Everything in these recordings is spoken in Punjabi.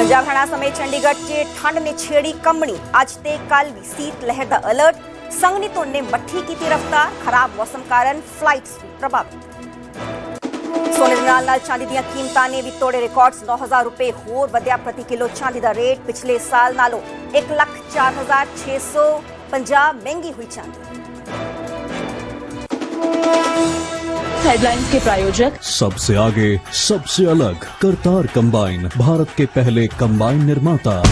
ਪੰਜਾਬ ਹਰਿਆਣਾ ਸਮੇਤ ਚੰਡੀਗੜ੍ਹ 'ਚ ਠੰਡ ਨੇ ਛੇੜੀ ਕੰਬਣੀ ਅੱਜ ਤੇ ਕੱਲ ਵੀ ਸੀਤ ਲਹਿਰ ਦਾ ਅਲਰਟ ਸੰਘਣੀ ਧੁੰਦ ਨੇ ਮੱਠੀ ਕੀਤੀ ਰਫ਼ਤਾਰ ਖਰਾਬ ਮੌਸਮ ਕਾਰਨ ਫਲਾਈਟਸ ਪ੍ਰਭਾਵਿਤ ਸੋਨੇ ਦੇ ਨਾਲ ਨਾਲ ਚਾਂਦੀ ਦੀਆਂ ਕੀਮਤਾਂ ਨੇ ਵੀ ਤੋੜੇ ਰਿਕਾਰਡਸ 9000 ਰੁਪਏ ਹੋਰ ਵਧਿਆ ਪ੍ਰਤੀ ਕਿਲੋ ਚਾਂਦੀ ਦਾ ਰੇਟ ਪਿਛਲੇ ਸਾਲ ਨਾਲੋਂ 104650 ਮਹਿੰਗੀ ਹੋਈ ਚਾਂਦੀ हेडलाइंस के प्रायोजक। सबसे आगे सबसे अलग करतार कंबाइन भारत के पहले कंबाइन निर्माता।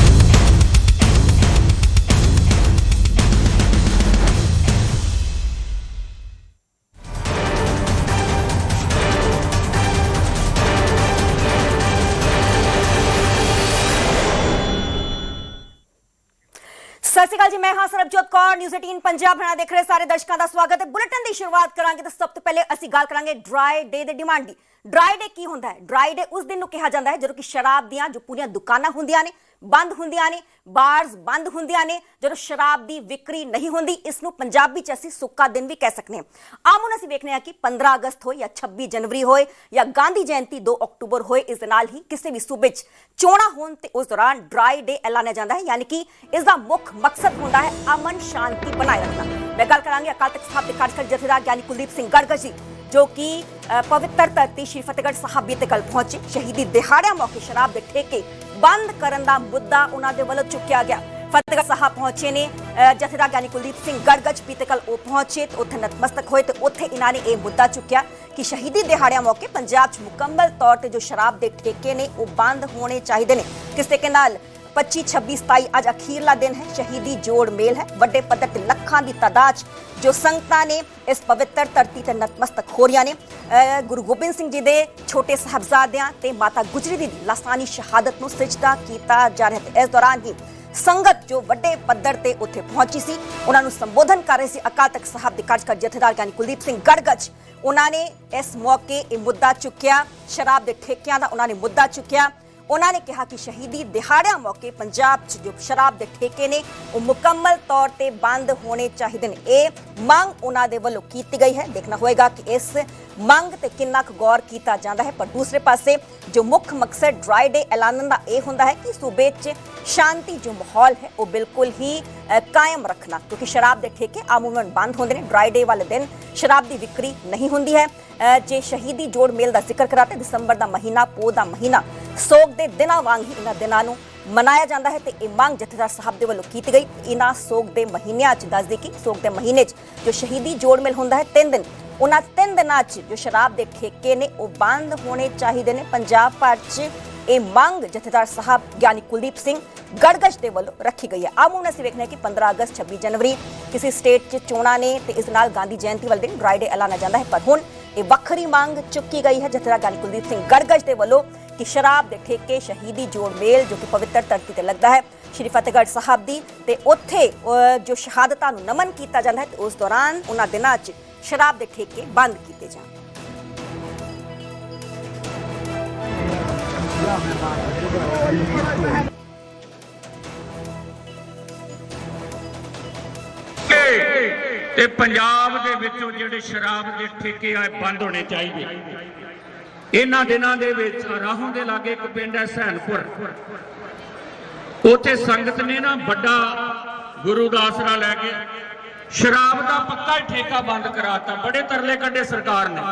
ਕੌਰ ਨਿਊਜ਼ 18 ਪੰਜਾਬ ਹਣਾ ਦੇਖ ਰਹੇ ਸਾਰੇ ਦਰਸ਼ਕਾਂ ਦਾ ਸਵਾਗਤ। ਹੈ ਬੁਲੇਟਿਨ ਦੀ ਸ਼ੁਰੂਆਤ ਕਰਾਂਗੇ ਤਾਂ ਸਭ ਤੋਂ ਪਹਿਲੇ ਅਸੀਂ ਗੱਲ ਕਰਾਂਗੇ ਡਰਾਈ ਡੇ ਦੇ ਡਿਮਾਂਡ ਦੀ। ਡਰਾਈ ਡੇ ਕੀ ਹੁੰਦਾ ਹੈ? ਡਰਾਈ ਡੇ ਉਸ ਦਿਨ ਨੂੰ ਕਿਹਾ ਜਾਂਦਾ ਹੈ ਜਦੋਂ ਕਿ ਸ਼ਰਾਬ ਦੀਆਂ ਜੋ ਪੂਰੀਆਂ ਦੁਕਾਨਾਂ ਹੁੰਦੀਆਂ ਨੇ ਬੰਦ ਹੁੰਦੀਆਂ ਨੇ, ਬਾਰਸ ਬੰਦ ਹੁੰਦੀਆਂ ਨੇ, ਜਦੋਂ ਸ਼ਰਾਬ ਦੀ ਵਿਕਰੀ ਨਹੀਂ ਹੁੰਦੀ ਇਸ ਨੂੰ ਪੰਜਾਬੀ ਚ ਅਸੀਂ ਸੁੱਕਾ ਦਿਨ ਵੀ ਕਹਿ ਸਕਦੇ ਹਾਂ। ਆਮ ਹੁਣ ਅਸੀਂ ਵੇਖਨੇ ਆ ਕਿ 15 ਅਗਸਤ ਹੋਏ ਜਾਂ 26 ਜਨਵਰੀ ਹੋਏ ਜਾਂ ਗਾਂਧੀ ਜਯੰਤੀ 2 ਅਕਤੂਬਰ ਹੋਏ, ਇਸ ਦੇ ਨਾਲ ਹੀ ਕਿਸੇ ਵੀ ਸੂਬੇ 'ਚ ਚੋਣਾਂ ਹੋਣ ਤੇ ਉਸ ਦੌਰਾਨ ਡਰਾਈ ਡੇ ਐਲਾਨਿਆ ਜਾਂਦਾ ਹੈ, ਯਾਨੀ ਕਿ ਇਸ ਦਾ ਮੁੱਖ ਮਕਸਦ ਹੁੰਦਾ ਹੈ ਅਮਨ ਸ਼ਾਂਤੀ ਬਣਾਏ ਰੱਖਣਾ। ਮੈਂ ਗੱਲ ਕਰਾਂਗੀ ਅਕਾਲ ਤਖਤ ਸਾਹਿਬ ਦੇ ਕਾਰਜਕਰ ਜਥੇਦਾਰ ਗਿਆਨੀ ਕੁਲਦੀਪ ਸਿੰਘ ਗੜਗੜ ਜੀ, ਜੋ ਕਿ ਪਵਿੱਤਰ ਧਰਤੀ ਸ਼੍ਰੀ ਫਤਿਹਗੜ੍ਹ ਸਾਹਿਬ ਬੀਤੇ ਕੱਲ ਪਹੁੰਚੇ, ਸ਼ਹੀਦੀ ਦਿਹਾੜਿਆਂ ਮੌਕੇ ਸ਼ਰਾਬ ਦੇ ਠੇਕੇ ਬੰਦ ਕਰਨ ਦਾ ਮੁੱਦਾ ਉਹਨਾਂ ਦੇ ਵੱਲੋਂ ਚੁੱਕਿਆ ਗਿਆ। ਫਤਿਹਗੜ੍ਹ ਸਾਹਿਬ ਪਹੁੰਚੇ ਨੇ ਅ, ਜਥੇਦਾਰ ਗਿਆਨੀ ਕੁਲਦੀਪ ਸਿੰਘ ਗੜਗੜ ਬੀਤੇ ਕੱਲ ਉਹ ਪਹੁੰਚੇ ਤੇ ਉੱਥੇ ਨਤਮਸਤਕ ਹੋਏ ਤੇ ਉੱਥੇ ਇਹਨਾਂ ਨੇ ਇਹ ਮੁੱਦਾ ਚੁੱਕਿਆ ਕਿ ਸ਼ਹੀਦੀ ਦਿਹਾੜਿਆਂ ਮੌਕੇ ਪੰਜਾਬ 'ਚ ਮੁਕੰਮਲ ਤੌਰ ਤੇ ਜੋ ਸ਼ਰਾਬ ਦੇ ਠੇਕੇ ਨੇ ਉਹ ਬੰਦ ਹੋਣੇ ਚਾਹੀਦੇ ਨੇ। ਕਿਸ ਤਰੀਕੇ ਨਾਲ 25 26 27 ਅੱਜ ਅਖੀਰਲਾ ਦਿਨ ਹੈ, ਸ਼ਹੀਦੀ ਜੋੜ ਮੇਲ ਹੈ, ਵੱਡੇ ਪੱਧਰ ਤੇ ਲੱਖਾਂ ਦੀ ਤਾਦਾਦ ਜੋ ਸੰਗਤਾਂ ਨੇ ਇਸ ਪਵਿੱਤਰ ਧਰਤੀ ਤੇ ਨਤਮਸਤਕ ਹੋ ਰਹੀਆਂ ਨੇ। ਗੁਰੂ ਗੋਬਿੰਦ ਸਿੰਘ ਜੀ ਦੇ ਛੋਟੇ ਸਾਹਿਬਜ਼ਾਦਿਆਂ ਤੇ ਮਾਤਾ ਗੁਜਰੀ ਦੀ ਲਾਸਾਨੀ ਸ਼ਹਾਦਤ ਨੂੰ ਸਜਦਾ ਕੀਤਾ ਜਾ ਰਿਹਾ ਹੈ ਇਸ ਦੌਰਾਨ ਹੀ ਸੰਗਤ ਜੋ ਵੱਡੇ ਪੱਧਰ ਤੇ ਉੱਥੇ ਪਹੁੰਚੀ ਸੀ, ਉਹਨਾਂ ਨੂੰ ਸੰਬੋਧਨ ਕਰ ਰਹੇ ਸੀ। ਅਕਾਲ ਤਖਤ ਸਾਹਿਬ ਦੇ ਕਾਰਜਕਰ ਜਥੇਦਾਰ ਗਿਆਨੀ ਕੁਲਦੀਪ ਸਿੰਘ ਗੜਗੜ ਉਹਨਾਂ ਨੇ ਇਸ ਮੌਕੇ ਇਹ ਮੁੱਦਾ ਚੁੱਕਿਆ, ਸ਼ਰਾਬ ਦੇ ਠੇਕਿਆਂ ਦਾ ਉਹਨਾਂ ਨੇ ਮੁੱਦਾ ਚੁੱਕਿਆ। ਉਹਨਾਂ ਨੇ ਕਿਹਾ ਕਿ ਸ਼ਹੀਦੀ ਦਿਹਾੜਿਆਂ ਮੌਕੇ ਪੰਜਾਬ 'ਚ ਜੋ ਸ਼ਰਾਬ ਦੇ ਠੇਕੇ ਨੇ, ਉਹ ਮੁਕੰਮਲ ਤੌਰ ਤੇ ਬੰਦ ਹੋਣੇ ਚਾਹੀਦੇ ਨੇ। ਇਹ ਮੰਗ ਉਹਨਾਂ ਦੇ ਵੱਲੋਂ ਕੀਤੀ ਗਈ ਹੈ। ਦੇਖਣਾ ਹੋਏਗਾ ਕਿ ਇਸ ਮੰਗ ਤੇ ਕਿੰਨਾ ਕੁ ਗੌਰ ਕੀਤਾ ਜਾਂਦਾ ਹੈ। ਪਰ ਦੂਸਰੇ ਪਾਸੇ ਜੋ ਮੁੱਖ ਮਕਸਦ ਡਰਾਈ ਡੇ ਐਲਾਨਣ ਦਾ ਇਹ ਹੁੰਦਾ ਹੈ ਕਿ ਸੂਬੇ 'ਚ ਸ਼ਾਂਤੀ ਜੋ ਮਾਹੌਲ ਹੈ, ਉਹ ਬਿਲਕੁਲ ਹੀ ਕਾਇਮ ਰੱਖਣਾ। ਕਿਉਂਕਿ ਸ਼ਰਾਬ ਦੇ ਠੇਕੇ ਆਮੂਮਨ ਬੰਦ ਹੁੰਦੇ ਨੇ। ਡਰਾਈ ਡੇ ਵਾਲੇ ਦਿਨ ਸ਼ਰਾਬ ਦੀ ਵਿਕਰੀ ਨਹੀਂ ਹੁੰਦੀ ਹੈ। ਜੇ ਸ਼ਹੀਦੀ ਜੋੜ ਮੇਲ ਦਾ ਜ਼ਿਕਰ ਕਰਾਤੇ, ਦਸੰਬਰ ਦਾ ਮਹੀਨਾ, ਪੋਹ ਦਾ ਮਹੀਨਾ, ਸੋਗ ਦੇ ਦਿਨਾਂ ਵਾਂਗ ਹੀ ਇਹਨਾਂ ਦਿਨਾਂ ਨੂੰ ਮਨਾਇਆ ਜਾਂਦਾ ਹੈ ਤੇ ਇਹ ਮੰਗ ਜਥੇਦਾਰ ਸਾਹਿਬ ਦੇ ਵੱਲੋਂ ਕੀਤੀ ਗਈ। ਇਹਨਾਂ ਸੋਗ ਦੇ ਮਹੀਨਿਆਂ 'ਚ ਦੱਸਦੇ ਕਿ ਸੋਗ ਦੇ ਮਹੀਨੇ 'ਚ ਜੋ ਸ਼ਹੀਦੀ ਜੋੜ ਮੇਲ ਹੁੰਦਾ ਹੈ, ਤਿੰਨ ਦਿਨ ਉਹਨਾਂ ਤਿੰਨ ਦਿਨਾਂ 'ਚ ਜੋ ਸ਼ਰਾਬ ਦੇ ਠੇਕੇ ਨੇ ਉਹ ਬੰਦ ਹੋਣੇ ਚਾਹੀਦੇ ਨੇ। ਪੰਜਾਬ ਭਰ 'ਚ ਇਹ ਮੰਗ ਜਥੇਦਾਰ ਸਾਹਿਬ ਗਿਆਨੀ ਕੁਲਦੀਪ ਸਿੰਘ ਗੜਗੜ ਦੇ ਵੱਲੋਂ ਰੱਖੀ ਗਈ ਹੈ। ਆਮ ਹੁਣ ਅਸੀਂ ਵੇਖਦੇ ਹਾਂ ਕਿ 15 ਅਗਸਤ 26 ਜਨਵਰੀ ਕਿਸੇ ਸਟੇਟ 'ਚ ਚੋਣਾਂ ਨੇ ਤੇ ਇਸ ਨਾਲ ਗਾਂਧੀ ਜਯੰਤੀ ਵਾਲੇ ਦਿਨ ਡਰਾਈ ਡੇ ਐਲਾਨਿਆ ਜਾਂਦਾ ਹੈ। ਪਰ ਹੁਣ ਇਹ ਵੱਖਰੀ ਮੰਗ ਚੁੱਕੀ ਗਈ ਹੈ ਜਥੇਦਾਰ ਗਿਆਨੀ ਕੁਲਦੀਪ ਸਿੰਘ ਗੜਗੜ ਦੇ ਵੱਲੋਂ ਕਿ ਸ਼ਰਾਬ ਦੇ ਠੇਕੇ, ਸ਼ਹੀਦੀ ਜੋੜ ਮੇਲ ਜੋ ਕਿ ਪਵਿੱਤਰ ਧਰਤੀ ਤੇ ਲੱਗਦਾ ਹੈ, ਸ਼੍ਰੀ ਫਤਿਹਗੜ੍ਹ ਸਾਹਿਬ ਦੀ ਤੇ ਉੱਥੇ ਜੋ ਸ਼ਹਾਦਤਾਂ ਨੂੰ ਨਮਨ ਕੀਤਾ ਜਾਂਦਾ ਹੈ ਤੇ ਉਸ ਦੌਰਾਨ ਉਹਨਾਂ ਦਿਨਾਂ 'ਚ ਸ਼ਰਾਬ ਦੇ ਠੇਕੇ ਬੰਦ ਕੀਤੇ ਜਾਣ। ਤੇ ਪੰਜਾਬ ਦੇ ਵਿੱਚੋਂ ਜਿਹੜੇ ਸ਼ਰਾਬ ਦੇ ਠੇਕੇ ਆ ਇਹ ਬੰਦ ਹੋਣੇ ਚਾਹੀਦੇ। ਇਹਨਾਂ ਦਿਨਾਂ ਦੇ ਵਿੱਚ ਰਾਹੋਂ ਦੇ ਲਾਗੇ ਇੱਕ ਪਿੰਡ ਹੈ ਸੈਨਪੁਰ। ਉੱਥੇ ਸੰਗਤ ਨੇ ਨਾ ਵੱਡਾ ਗੁਰੂ ਦਾ ਆਸਰਾ ਲੈ ਕੇ ਸ਼ਰਾਬ ਦਾ ਪੱਕਾ ਹੀ ਠੇਕਾ ਬੰਦ ਕਰਾਤਾ। ਬੜੇ ਤਰਲੇ ਕੱਢੇ ਸਰਕਾਰ ਨੇ।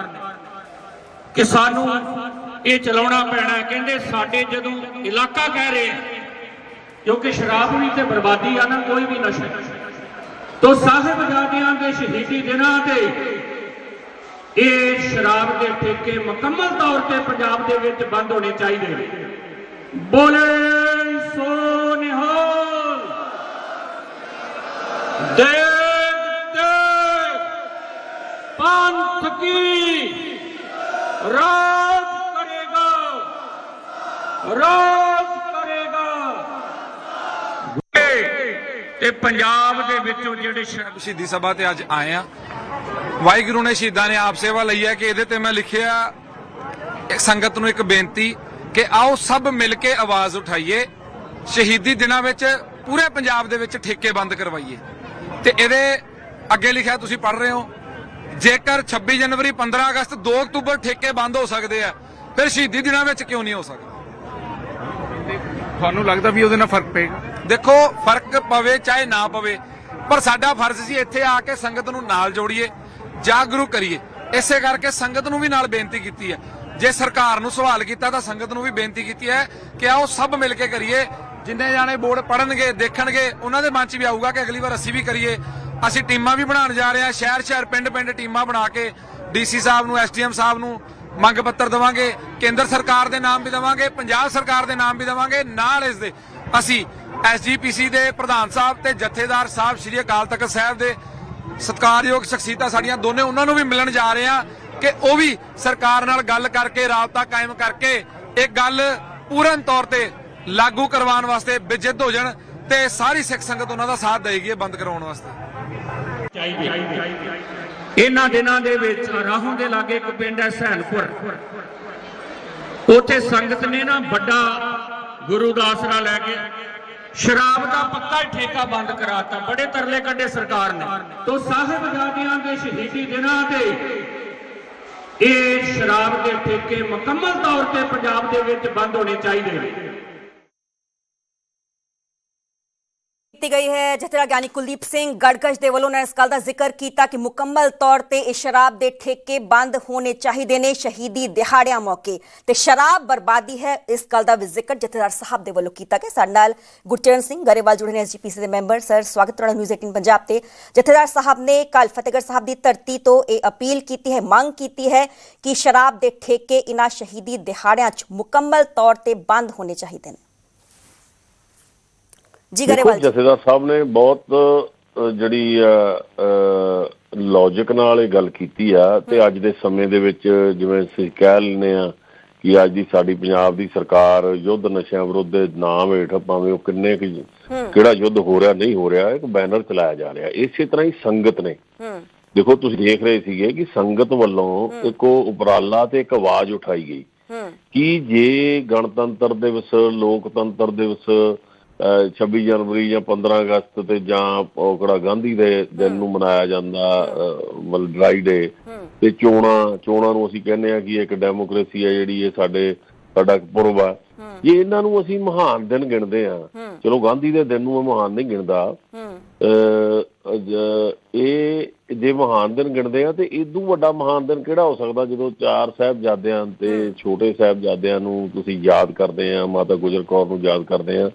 ਕਿ ਸਾਨੂੰ ਇਹ ਚਲਾਉਣਾ ਪੈਣਾ ਕਹਿੰਦੇ ਸਾਡੇ ਜਦੋਂ ਇਲਾਕਾ ਕਹਿ ਰਹੇ ਕਿਉਂਕਿ ਸ਼ਰਾਬ ਵੀ ਤੇ ਬਰਬਾਦੀ ਆ ਨਾ, ਕੋਈ ਵੀ ਨਸ਼ਾ। ਤੋ ਸਾਹਿਬਜ਼ਾਦਿਆਂ ਦੇ ਸ਼ਹੀਦੀ ਦਿਨਾਂ ਤੇ ਇਹ ਸ਼ਰਾਬ ਦੇ ਠੇਕੇ ਮੁਕੰਮਲ ਤੌਰ ਤੇ ਪੰਜਾਬ ਦੇ ਵਿੱਚ ਬੰਦ ਹੋਣੇ ਚਾਹੀਦੇ ਨੇ। ਬੋਲੇ ਸੋ ਨਿਹਾਲ। ਦੇਖ ਪੰਥ ਕੀ ਰਾਜ ਕਰੇਗਾ। ਰਾਜ ਕਰੇਗਾ। ਤੇ ਪੰਜਾਬ ਦੇ ਵਿੱਚੋਂ ਜਿਹੜੇ ਸ਼ਹੀਦੀ ਸਭਾ ਤੇ ਅੱਜ ਆਏ ਆ, ਵਾਹਿਗੁਰੂ ਨੇ ਸ਼ਹੀਦਾਂ ਨੇ ਆਪ ਸੇਵਾ ਲਈ ਹੈ ਕਿ ਇਹਦੇ ਤੇ ਮੈਂ ਲਿਖਿਆ ਇੱਕ ਸੰਗਤ ਨੂੰ ਇੱਕ ਬੇਨਤੀ ਕਿ ਆਓ ਸਭ ਮਿਲ ਕੇ ਆਵਾਜ਼ ਉਠਾਈਏ, ਸ਼ਹੀਦੀ ਦਿਨਾਂ ਵਿੱਚ ਪੂਰੇ ਪੰਜਾਬ ਦੇ ਵਿੱਚ ਠੇਕੇ ਬੰਦ ਕਰਵਾਈਏ। ਤੇ ਇਹਦੇ ਅੱਗੇ ਲਿਖਿਆ ਤੁਸੀਂ ਪੜ੍ਹ ਰਹੇ ਹੋ ਜੇਕਰ 26 ਜਨਵਰੀ 15 ਅਗਸਤ 2 ਅਕਤੂਬਰ ਠੇਕੇ ਬੰਦ ਹੋ ਸਕਦੇ ਆ ਫਿਰ ਸ਼ਹੀਦੀ ਦਿਨਾਂ ਵਿੱਚ ਕਿਉਂ ਨਹੀਂ ਹੋ ਸਕਦੇ? ਤੁਹਾਨੂੰ ਲੱਗਦਾ ਵੀ ਉਹਦੇ ਨਾਲ ਫ਼ਰਕ ਪਏਗਾ? ਦੇਖੋ ਫ਼ਰਕ ਪਵੇ ਚਾਹੇ ਨਾ ਪਵੇ ਪਰ ਸਾਡਾ ਫਰਜ਼ ਸੀ ਇੱਥੇ ਆ ਕੇ ਸੰਗਤ ਨੂੰ ਨਾਲ ਜੋੜੀਏ ਜਾਗਰੂਕ ਕਰੀਏ। ਇਸੇ ਕਰਕੇ ਸੰਗਤ ਨੂੰ ਵੀ ਨਾਲ ਬੇਨਤੀ ਕੀਤੀ ਹੈ। ਜੇ ਸਰਕਾਰ ਨੂੰ ਸਵਾਲ ਕੀਤਾ ਤਾਂ ਸੰਗਤ ਨੂੰ ਵੀ ਬੇਨਤੀ ਕੀਤੀ ਹੈ ਕਿ ਆਓ ਸਭ ਮਿਲ ਕੇ ਕਰੀਏ। ਜਿੰਨੇ ਜਾਣੇ ਬੋਰਡ ਪੜਨਗੇ ਦੇਖਣਗੇ ਉਹਨਾਂ ਦੇ ਮਨ 'ਚ ਵੀ ਆਊਗਾ ਕਿ ਅਗਲੀ ਵਾਰ ਅਸੀਂ ਵੀ ਕਰੀਏ। ਅਸੀਂ ਟੀਮਾਂ ਵੀ ਬਣਾਉਣ ਜਾ ਰਹੇ ਹਾਂ। ਸ਼ਹਿਰ ਸ਼ਹਿਰ, ਪਿੰਡ ਪਿੰਡ ਟੀਮਾਂ ਬਣਾ ਕੇ ਡੀਸੀ ਸਾਹਿਬ ਨੂੰ, ਐਸਡੀਐਮ ਸਾਹਿਬ ਨੂੰ ਮੰਗ ਪੱਤਰ ਦੇਵਾਂਗੇ, ਕੇਂਦਰ ਸਰਕਾਰ ਦੇ ਨਾਮ ਵੀ ਦੇਵਾਂਗੇ, ਪੰਜਾਬ ਸਰਕਾਰ ਦੇ ਨਾਮ ਵੀ ਦੇਵਾਂਗੇ, ਨਾਲ ਇਸ ਦੇ ਅਸੀਂ ਐਸਜੀਪੀਸੀ ਦੇ ਪ੍ਰਧਾਨ ਸਾਹਿਬ ਤੇ ਜਥੇਦਾਰ ਸਾਹਿਬ ਸ੍ਰੀ ਅਕਾਲ ਤਖਤ ਸਾਹਿਬ ਦੇ ਸਤਿਕਾਰਯੋਗ ਸ਼ਖਸੀਅਤਾਂ ਸਾਡੀਆਂ ਦੋਨੇ ਉਹਨਾਂ ਨੂੰ ਵੀ ਮਿਲਣ ਜਾ ਰਹੇ ਆ ਕਿ ਉਹ ਵੀ ਸਰਕਾਰ ਨਾਲ ਗੱਲ ਕਰਕੇ, ਰਾਬਤਾ ਕਾਇਮ ਕਰਕੇ ਇਹ ਗੱਲ ਪੂਰਨ ਤੌਰ ਤੇ ਲਾਗੂ ਕਰਵਾਉਣ ਵਾਸਤੇ ਬਿਜਿੱਤ ਹੋ ਜਾਣ ਤੇ ਸਾਰੀ ਸਿੱਖ ਸੰਗਤ ਉਹਨਾਂ ਦਾ ਸਾਥ ਦੇਗੀ ਇਹ ਬੰਦ ਕਰਾਉਣ ਵਾਸਤੇ। ਚਾਹੀਦੇ। ਇਹਨਾਂ ਦਿਨਾਂ ਦੇ ਵਿੱਚ ਰਾਹੋਂ ਦੇ ਲਾਗੇ ਇੱਕ ਪਿੰਡ ਹੈ ਸੈਨਪੁਰ ਉੱਥੇ ਸੰਗਤ ਨੇ ਨਾ ਵੱਡਾ ਗੁਰੂ ਦਾ ਆਸਰਾ ਲੈ ਕੇ ਸ਼ਰਾਬ ਦਾ ਪੱਕਾ ਹੀ ਠੇਕਾ ਬੰਦ ਕਰਾਤਾ। ਬੜੇ ਤਰਲੇ ਕੱਢੇ ਸਰਕਾਰ ਨੇ। ਤੋਂ ਸਾਹਿਬਜ਼ਾਦਿਆਂ ਦੇ ਸ਼ਹੀਦੀ ਦਿਨਾਂ ਤੇ ਇਹ ਸ਼ਰਾਬ ਦੇ ਠੇਕੇ ਮੁਕੰਮਲ ਤੌਰ ਤੇ ਪੰਜਾਬ ਦੇ ਵਿੱਚ ਬੰਦ ਹੋਣੇ ਚਾਹੀਦੇ ਨੇ। ਕੀਤੀ ਗਈ ਹੈ। ਜਥੇਦਾਰ ਗਿਆਨੀ ਕੁਲਦੀਪ ਸਿੰਘ ਗੜਗੜ ਦੇ ਵੱਲੋਂ ਨੇ ਇਸ ਗੱਲ ਦਾ ਜ਼ਿਕਰ ਕੀਤਾ ਕਿ ਮੁਕੰਮਲ ਤੌਰ ਤੇ ਇਹ ਸ਼ਰਾਬ ਦੇ ਠੇਕੇ ਬੰਦ ਹੋਣੇ ਚਾਹੀਦੇ ਨੇ ਸ਼ਹੀਦੀ ਦਿਹਾੜਿਆਂ ਮੌਕੇ। ਤੇ ਸ਼ਰਾਬ ਬਰਬਾਦੀ ਹੈ, ਇਸ ਗੱਲ ਦਾ ਵੀ ਜ਼ਿਕਰ ਜਥੇਦਾਰ ਸਾਹਿਬ ਦੇ ਵੱਲੋਂ ਕੀਤਾ ਗਿਆ। ਸਾਡੇ ਨਾਲ ਗੁਰਚਰਨ ਸਿੰਘ ਗਰੇਵਾਲ ਜੁੜੇ ਨੇ ਐਸਜੀਪੀਸੀ ਦੇ ਮੈਂਬਰ। ਸਰ, ਸਵਾਗਤ ਤੁਹਾਡਾ ਨਿਊਜ਼ 18 ਪੰਜਾਬ ਤੇ। ਜਥੇਦਾਰ ਸਾਹਿਬ ਨੇ ਕੱਲ ਫਤਿਹਗੜ੍ਹ ਸਾਹਿਬ ਦੀ ਧਰਤੀ ਤੋਂ ਇਹ ਅਪੀਲ ਕੀਤੀ ਹੈ, ਮੰਗ ਕੀਤੀ ਹੈ ਕਿ ਸ਼ਰਾਬ ਦੇ ਠੇਕੇ ਇਨ੍ਹਾਂ ਸ਼ਹੀਦੀ ਦਿਹਾੜਿਆਂ 'ਚ ਮੁਕੰਮਲ ਤੌਰ ਤੇ ਬੰਦ ਹੋਣੇ ਚਾਹੀਦੇ ਨੇ। ਜੀ ਗਰੇਵਾਲ ਜੀ। ਜਥੇਦਾਰ ਸਾਹਿਬ ਨੇ ਬਹੁਤ ਜਿਹੜੀ ਲੌਜੀਕ ਨਾਲ ਇਹ ਗੱਲ ਕੀਤੀ ਆ ਤੇ ਅੱਜ ਦੇ ਸਮੇਂ ਦੇ ਵਿੱਚ ਜਿਵੇਂ ਅਸੀਂ ਕਹਿ ਲੈਂਦੇ ਆ ਕਿ ਅੱਜ ਦੀ ਸਾਡੀ ਪੰਜਾਬ ਦੀ ਸਰਕਾਰ ਯੁੱਧ ਨਸ਼ਿਆਂ ਵਿਰੁੱਧ ਦੇ ਨਾਮ ਹੇਠ ਭਾਵੇਂ ਉਹ ਕਿੰਨੇ ਕਿਹੜਾ ਯੁੱਧ ਹੋ ਰਿਹਾ ਨਹੀਂ ਹੋ ਰਿਹਾ ਇੱਕ ਬੈਨਰ ਚਲਾਇਆ ਜਾ ਰਿਹਾ। ਇਸੇ ਤਰ੍ਹਾਂ ਹੀ ਸੰਗਤ ਨੇ। ਦੇਖੋ ਤੁਸੀਂ ਦੇਖ ਰਹੇ ਸੀਗੇ ਕਿ ਸੰਗਤ ਵੱਲੋਂ ਇੱਕ ਉਪਰਾਲਾ ਤੇ ਇੱਕ ਆਵਾਜ਼ ਉਠਾਈ ਗਈ ਕਿ ਜੇ ਗਣਤੰਤਰ ਦਿਵਸ ਲੋਕਤੰਤਰ ਦਿਵਸ 26 ਜਨਵਰੀ ਜਾਂ 15 ਅਗਸਤ ਤੇ ਜਾਂ ਉਹ ਕਿਹੜਾ ਗਾਂਧੀ ਦੇ ਦਿਨ ਨੂੰ ਮਨਾਇਆ ਜਾਂਦਾ ਮਤਲਬ ਡਰਾਈ ਡੇ। ਤੇ ਚੋਣਾਂ ਚੋਣਾਂ ਨੂੰ ਅਸੀਂ ਕਹਿੰਦੇ ਆ ਕਿ ਇੱਕ ਡੈਮੋਕ੍ਰੇਸੀ ਹੈ ਜਿਹੜੀ ਇਹ ਸਾਡੇ ਸਾਡਾ ਪੁਰਬ ਆ। ਜੇ ਇਹਨਾਂ ਨੂੰ ਅਸੀਂ ਮਹਾਨ ਦਿਨ ਗਿਣਦੇ ਆ ਚਲੋ ਗਾਂਧੀ ਦੇ ਦਿਨ ਨੂੰ ਮੈਂ ਮਹਾਨ ਨਹੀਂ ਗਿਣਦਾ। ਇਹ ਜੇ ਮਹਾਨ ਦਿਨ ਗਿਣਦੇ ਆ ਤੇ ਇਦੋਂ ਵੱਡਾ ਮਹਾਨ ਦਿਨ ਕਿਹੜਾ ਹੋ ਸਕਦਾ ਜਦੋਂ ਚਾਰ ਸਾਹਿਬਜ਼ਾਦਿਆਂ ਤੇ ਛੋਟੇ ਸਾਹਿਬਜ਼ਾਦਿਆਂ ਨੂੰ ਤੁਸੀਂ ਯਾਦ ਕਰਦੇ ਆ ਮਾਤਾ ਗੁਜਰ ਕੌਰ ਨੂੰ ਯਾਦ ਕਰਦੇ ਆ?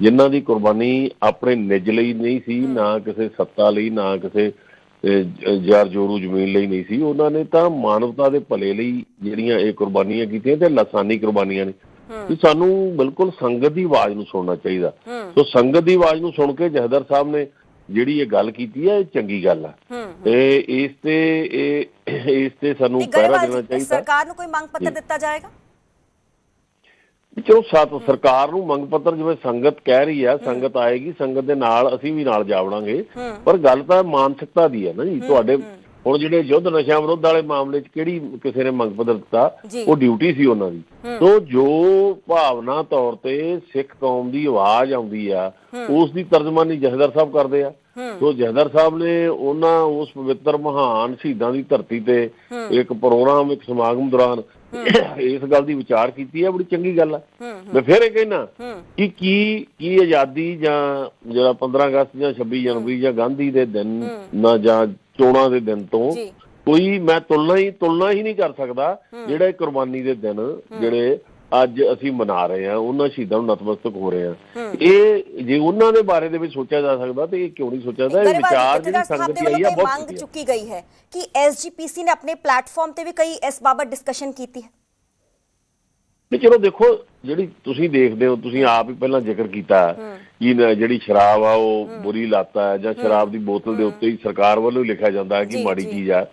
ਜਿਨ੍ਹਾਂ ਦੀ ਕੁਰਬਾਨੀ ਆਪਣੇ ਨਿੱਜ ਲਈ ਨਹੀਂ ਸੀ ਨਾ ਕਿਸੇ ਸੱਤਾ ਲਈ ਨਾ ਕਿਸੇ ਯਾਰ ਜੋਰੂ ਜ਼ਮੀਨ ਲਈ ਨਹੀਂ ਸੀ। ਉਹਨਾਂ ਨੇ ਤਾਂ ਮਾਨਵਤਾ ਦੇ ਭਲੇ ਲਈ ਜਿਹੜੀਆਂ ਇਹ ਕੁਰਬਾਨੀਆਂ ਕੀਤੀਆਂ ਤੇ ਲਾਸਾਨੀ ਕੁਰਬਾਨੀਆਂ ਨੇ। ਤੇ ਸਾਨੂੰ ਬਿਲਕੁਲ ਸੰਗਤ ਦੀ ਆਵਾਜ਼ ਨੂੰ ਸੁਣਨਾ ਚਾਹੀਦਾ। ਸੋ ਸੰਗਤ ਦੀ ਆਵਾਜ਼ ਨੂੰ ਸੁਣ ਕੇ ਜਹਦਰ ਸਾਹਿਬ ਨੇ ਜਿਹੜੀ ਇਹ ਗੱਲ ਕੀਤੀ ਹੈ ਇਹ ਚੰਗੀ ਗੱਲ ਆ। ਤੇ ਇਸ ਤੇ ਇਹ ਇਸ ਤੇ ਸਾਨੂੰ ਪਹਿਰਾ ਦੇਣਾ ਚਾਹੀਦਾ। ਸਰਕਾਰ ਨੂੰ ਕੋਈ ਮੰਗ ਪੱਤਰ ਦਿੱਤਾ ਜਾਏਗਾ? ਚਲੋ ਸਾਥ ਸਰਕਾਰ ਨੂੰ ਮੰਗ ਪੱਤਰ ਜਿਵੇਂ ਸੰਗਤ ਕਹਿ ਰਹੀ ਆ ਸੰਗਤ ਆਏਗੀ ਸੰਗਤ ਦੇ ਨਾਲ ਅਸੀਂ ਵੀ ਨਾਲ ਜਾਵੜਾਂਗੇ। ਪਰ ਗੱਲ ਤਾਂ ਮਾਨਸਿਕਤਾ ਦੀ ਹੈ ਨਾ ਜੀ ਤੁਹਾਡੇ ਹੁਣ ਜਿਹੜੇ ਯੁੱਧ ਨਸ਼ਿਆਂ ਵਿਰੁੱਧ ਵਾਲੇ ਮਾਮਲੇ 'ਚ ਕਿਹੜੀ ਕਿਸੇ ਨੇ ਮੰਗ ਪੱਤਰ ਦਿੱਤਾ। ਉਹ ਡਿਊਟੀ ਸੀ ਉਹਨਾਂ ਦੀ। ਸੋ ਜੋ ਭਾਵਨਾ ਤੌਰ ਤੇ ਸਿੱਖ ਕੌਮ ਦੀ ਆਵਾਜ਼ ਆਉਂਦੀ ਆ ਉਸ ਦੀ ਤਰਜਮਾਨੀ ਜਹਦਰ ਸਾਹਿਬ ਕਰਦੇ ਆ। ਸੋ ਜਹਦਰ ਸਾਹਿਬ ਨੇ ਉਹਨਾਂ ਉਸ ਪਵਿੱਤਰ ਮਹਾਨ ਸ਼ਹੀਦਾਂ ਦੀ ਧਰਤੀ ਤੇ ਇੱਕ ਪ੍ਰੋਗਰਾਮ ਇੱਕ ਸਮਾਗਮ ਦੌਰਾਨ ਇਸ ਗੱਲ ਦੀ ਵਿਚਾਰ ਕੀਤੀ ਹੈ ਬੜੀ ਚੰਗੀ ਗੱਲ ਆ। ਮੈਂ ਫਿਰ ਇਹ ਕਹਿਣਾ ਕਿ ਕੀ ਕੀ ਆਜ਼ਾਦੀ ਜਾਂ ਜਿਹੜਾ 15 ਅਗਸਤ ਜਾਂ 26 ਜਨਵਰੀ ਜਾਂ ਗਾਂਧੀ ਦੇ ਦਿਨ ਨਾ ਜਾਂ ਚੋਣਾਂ ਦੇ ਦਿਨ ਤੋਂ ਕੋਈ ਮੈਂ ਤੁਲਨਾ ਹੀ ਤੁਲਨਾ ਹੀ ਨਹੀਂ ਕਰ ਸਕਦਾ ਜਿਹੜਾ ਕੁਰਬਾਨੀ ਦੇ ਦਿਨ ਜਿਹੜੇ ਅੱਜ ਅਸੀਂ ਮਨਾ ਰਹੇ ਹਾਂ ਉਹਨਾਂ ਸ਼ਹੀਦਾਂ ਨੂੰ ਨਤਮਸਤਕ ਹੋ ਰਹੇ ਹਾਂ। ਇਹ ਜੇ ਉਹਨਾਂ ਦੇ ਬਾਰੇ ਦੇ ਵਿੱਚ ਸੋਚਿਆ ਜਾ ਸਕਦਾ ਤੇ ਇਹ ਕਿਉਂ ਨਹੀਂ ਸੋਚਿਆ ਜਾਂਦਾ? ਇਹ ਵਿਚਾਰ ਜਿਹੜੀ ਸੰਗਤ ਵੱਲੋਂ ਆ ਬਹੁਤ ਮੰਗ। ਚੁੱਕੀ ਗਈ ਹੈ ਕਿ ਐਸਜੀਪੀਸੀ ਨੇ ਆਪਣੇ ਪਲੇਟਫਾਰਮ ਤੇ ਵੀ ਕਈ ਇਸ ਬਾਬਤ ਡਿਸਕਸ਼ਨ ਕੀਤੀ ਹੈ। ਨਹੀਂ ਚਲੋ ਦੇਖੋ ਜਿਹੜੀ ਤੁਸੀਂ ਦੇਖਦੇ ਹੋ ਤੁਸੀਂ ਆਪ ਹੀ ਪਹਿਲਾਂ ਜ਼ਿਕਰ ਕੀਤਾ ਕਿ ਜਿਹੜੀ ਸ਼ਰਾਬ ਆ ਉਹ ਬੁਰੀ ਲਾਤਾ ਹੈ ਜਾਂ ਸ਼ਰਾਬ ਦੀ ਬੋਤਲ ਦੇ ਉੱਤੇ ਹੀ ਸਰਕਾਰ ਵੱਲੋਂ ਲਿਖਿਆ ਜਾਂਦਾ ਹੈ ਕਿ ਮਾੜੀ। ਚੀਜ਼ ਆ।